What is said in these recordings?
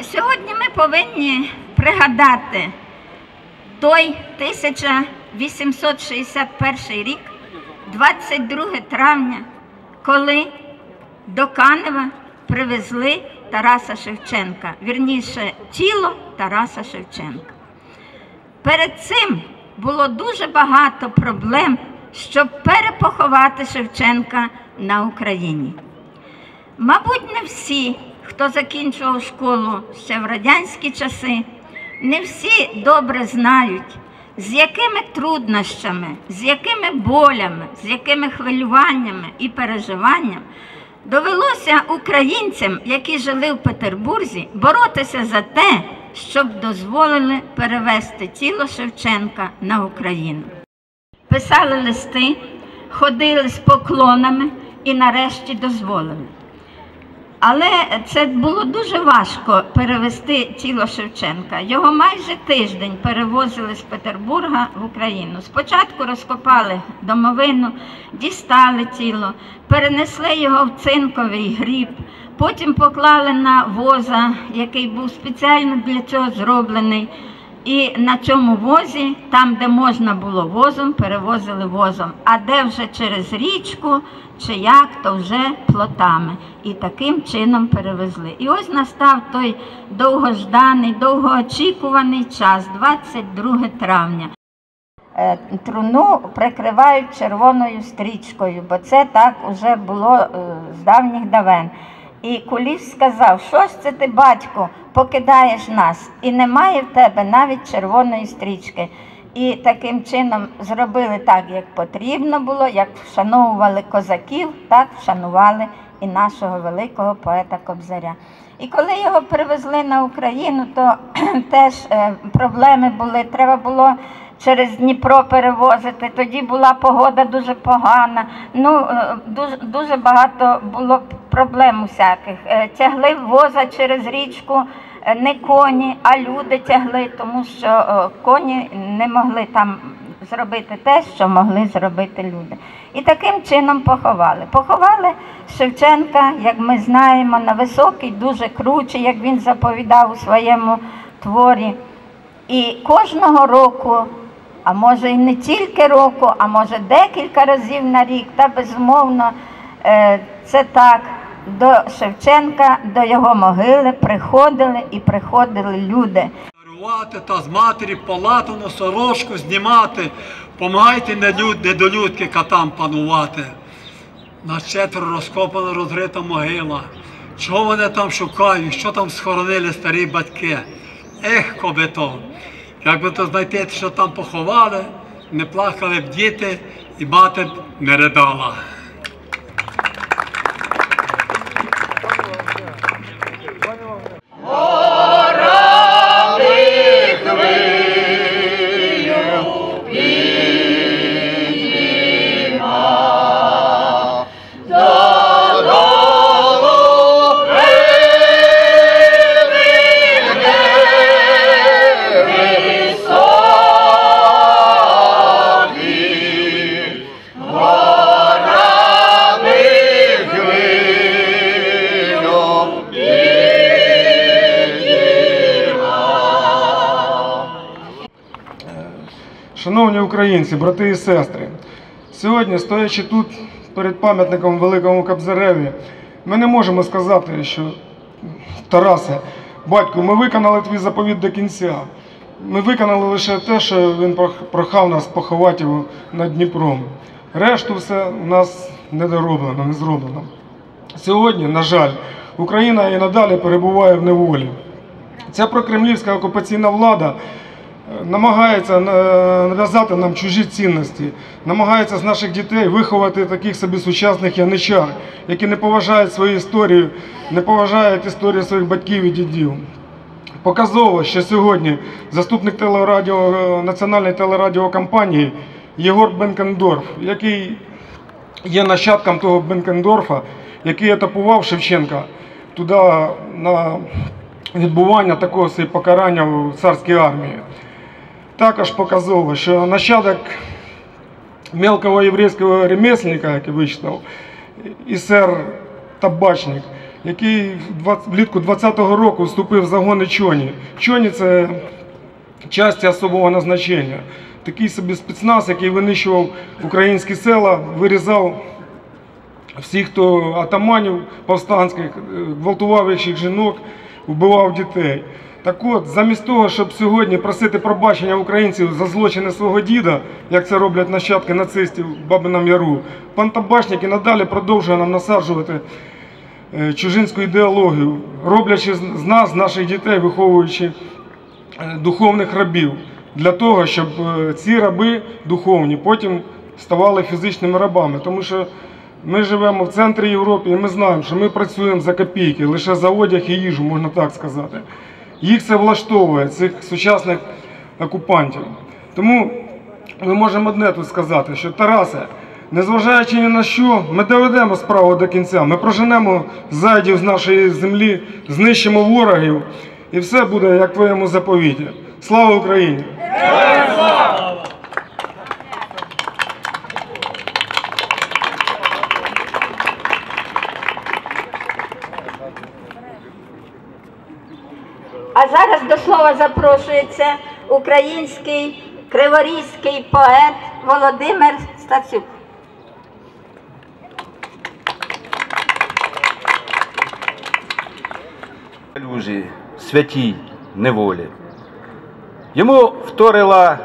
Сьогодні ми повинні пригадати той 1861 рік, 22 травня, коли до Канева привезли Тараса Шевченка, вірніше, тіло Тараса Шевченка. Перед цим було дуже багато проблем, щоб перепоховати Шевченка на Україні. Мабуть, не всі, хто закінчував школу ще в радянські часи, не всі добре знають, з якими труднощами, з якими болями, з якими хвилюваннями і переживанням довелося українцям, які жили в Петербурзі, боротися за те, щоб дозволили перевести тіло Шевченка на Україну. Писали листи, ходили з поклонами і нарешті дозволили. Але це було дуже важко перевести тіло Шевченка. Його майже тиждень перевозили з Петербурга в Україну. Спочатку розкопали домовину, дістали тіло, перенесли його в цинковий гріб, потім поклали на воза, який був спеціально для цього зроблений. І на цьому возі, там, де можна було возом, перевозили возом, а де вже через річку чи як, то вже плотами. І таким чином перевезли. І ось настав той довгожданий, довгоочікуваний час, 22 травня. Е, Труну прикривають червоною стрічкою, бо це так уже було е, з давніх давен. І Куліш сказав, що ж це ти, батько, покидаєш нас, і немає в тебе навіть червоної стрічки. І таким чином зробили так, як потрібно було, як вшановували козаків, так вшанували і нашого великого поета Кобзаря. І коли його привезли на Україну, то теж е, проблеми були. Треба було через Дніпро перевозити. Тоді була погода дуже погана. Ну е, дуже дуже багато було проблем усяких. Е, Тягли воза через річку. е, Не коні, а люди тягли, тому що коні не могли там зробити те, що могли зробити люди. І таким чином поховали. Поховали Шевченка, як ми знаємо, на високий, дуже круче, як він заповідав у своєму творі. І кожного року, а може і не тільки року, а може декілька разів на рік, та безумовно е, це так. До Шевченка, до його могили приходили і приходили люди. Дарувати та з матері палату сорочку знімати, помагайте недолюд- недолюдки катам панувати. На четверо розкопана розрита могила. Чого вони там шукають, що там схоронили старі батьки? Ех, кобито! Якби то знайти, що там поховали, не плакали б діти і мати не ридала. Шановні українці, брати і сестри, сьогодні, стоячи тут перед пам'ятником Великому Кобзареві, ми не можемо сказати, що Тарасе, батько, ми виконали твій заповіт до кінця. Ми виконали лише те, що він прохав нас поховати над Дніпром. Решту все у нас не дороблено, не зроблено. Сьогодні, на жаль, Україна і надалі перебуває в неволі. Ця прокремлівська окупаційна влада намагається е, нав'язати нам чужі цінності, намагається з наших дітей виховати таких собі сучасних яничар, які не поважають свою історію, не поважають історію своїх батьків і дідів. Показово, що сьогодні заступник телерадіо, е, національної телерадіокомпанії Єгор Бенкендорф, який є нащадком того Бенкендорфа, який етапував Шевченка туди на відбування такого покарання в царській армії. Також показово, що нащадок мелкого єврейського ремесленника, який вичитав, ісер Табачник, який влітку 20-го року вступив в загони Чоні. Чоні це часті особого назначення. Такий собі спецназ, який винищував українські села, вирізав всіх, хто атаманів повстанських, е, гвалтував їх жінок, вбивав дітей. Так от, замість того, щоб сьогодні просити пробачення українців за злочини свого діда, як це роблять нащадки нацистів в Бабинам Яру, пан Табачник і надалі продовжує нам насаджувати е, чужинську ідеологію, роблячи з нас, наших дітей, виховуючи е, духовних рабів, для того, щоб е, ці раби духовні потім ставали фізичними рабами. Тому що ми живемо в центрі Європи і ми знаємо, що ми працюємо за копійки, лише за одяг і їжу, можна так сказати. Їх це влаштовує, цих сучасних окупантів. Тому ми можемо одне тут сказати, що Тарасе, незважаючи ні на що, ми доведемо справу до кінця. Ми проженемо зайдів з нашої землі, знищимо ворогів, і все буде як в твоєму заповіті. Слава Україні! А зараз до слова запрошується український криворізький поет Володимир Стацюк. калюжі, святій неволі. Йому вторила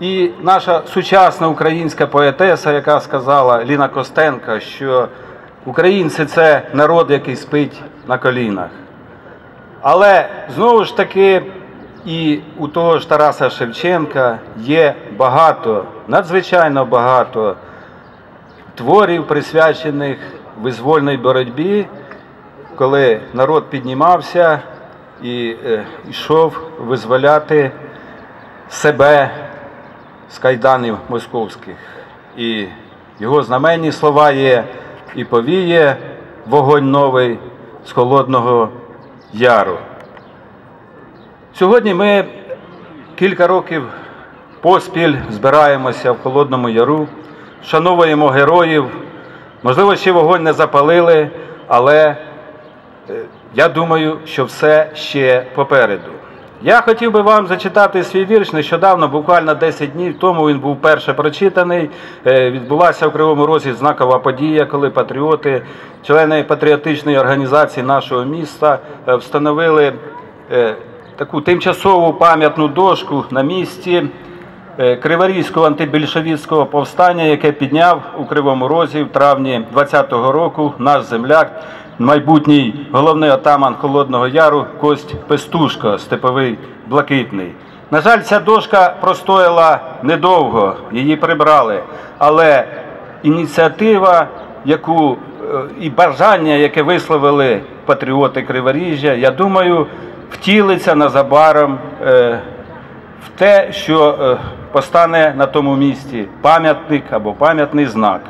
і наша сучасна українська поетеса, яка сказала Ліна Костенка, що українці це народ, який спить на колінах. Але знову ж таки, і у того ж Тараса Шевченка є багато, надзвичайно багато творів, присвячених визвольній боротьбі, коли народ піднімався і е, йшов визволяти себе з кайданів московських. І його знаменні слова є і повіє вогонь новий з холодного яру. Сьогодні ми кілька років поспіль збираємося в Холодному Яру, шановуємо героїв. Можливо, ще вогонь не запалили, але е, я думаю, що все ще попереду. Я хотів би вам зачитати свій вірш. Нещодавно, буквально 10 днів тому, він був перше прочитаний. Е, Відбулася в Кривому Розі знакова подія, коли патріоти, члени патріотичної організації нашого міста е, встановили е, таку тимчасову пам'ятну дошку на місці Криворізького антибільшовіцького повстання, яке підняв у Кривому Розі в травні 20-го року наш земляк, майбутній головний отаман Холодного Яру Кость Пестушко, степовий блакитний. На жаль, ця дошка простояла недовго, її прибрали, але ініціатива, яку е, і бажання, яке висловили патріоти Криворіжжя, я думаю, втілиться незабаром е, в те, що е, постане на тому місці пам'ятник або пам'ятний знак.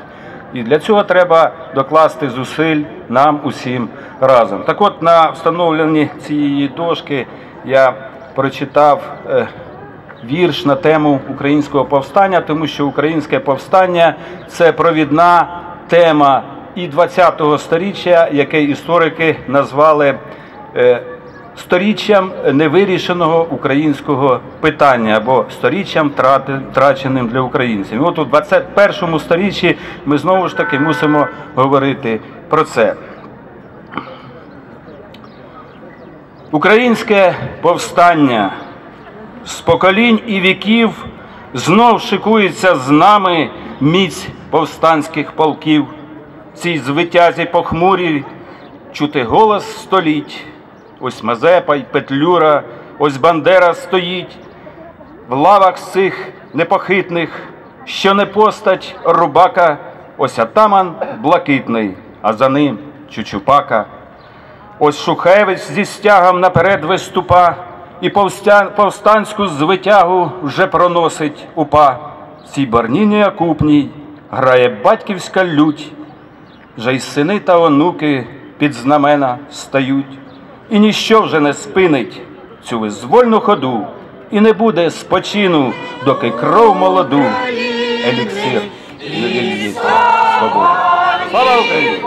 І для цього треба докласти зусиль нам усім разом. Так от на встановленні цієї дошки я прочитав е, вірш на тему українського повстання, тому що українське повстання це провідна тема і 20-го сторіччя, яке історики назвали е, сторіччям невирішеного українського питання або сторіччям втраченим для українців. От у 21 сторіччі ми знову ж таки мусимо говорити про це. Українське повстання з поколінь і віків знов шикується з нами міць повстанських полків. Цій звитязі похмурі чути голос століть. Ось Мазепа й Петлюра ось Бандера стоїть в лавах цих непохитних, що не постать рубака, ось атаман блакитний, а за ним Чучупака. Ось Шухевич зі стягом наперед виступа, і повстанську звитягу вже проносить упа. Цій барніні окупній грає батьківська лють, вже й сини та онуки під знамена стають, і ніщо вже не спинить цю визвольну ходу, і не буде спочину, доки кров молоду, еліксир не свободи. Слава Україні!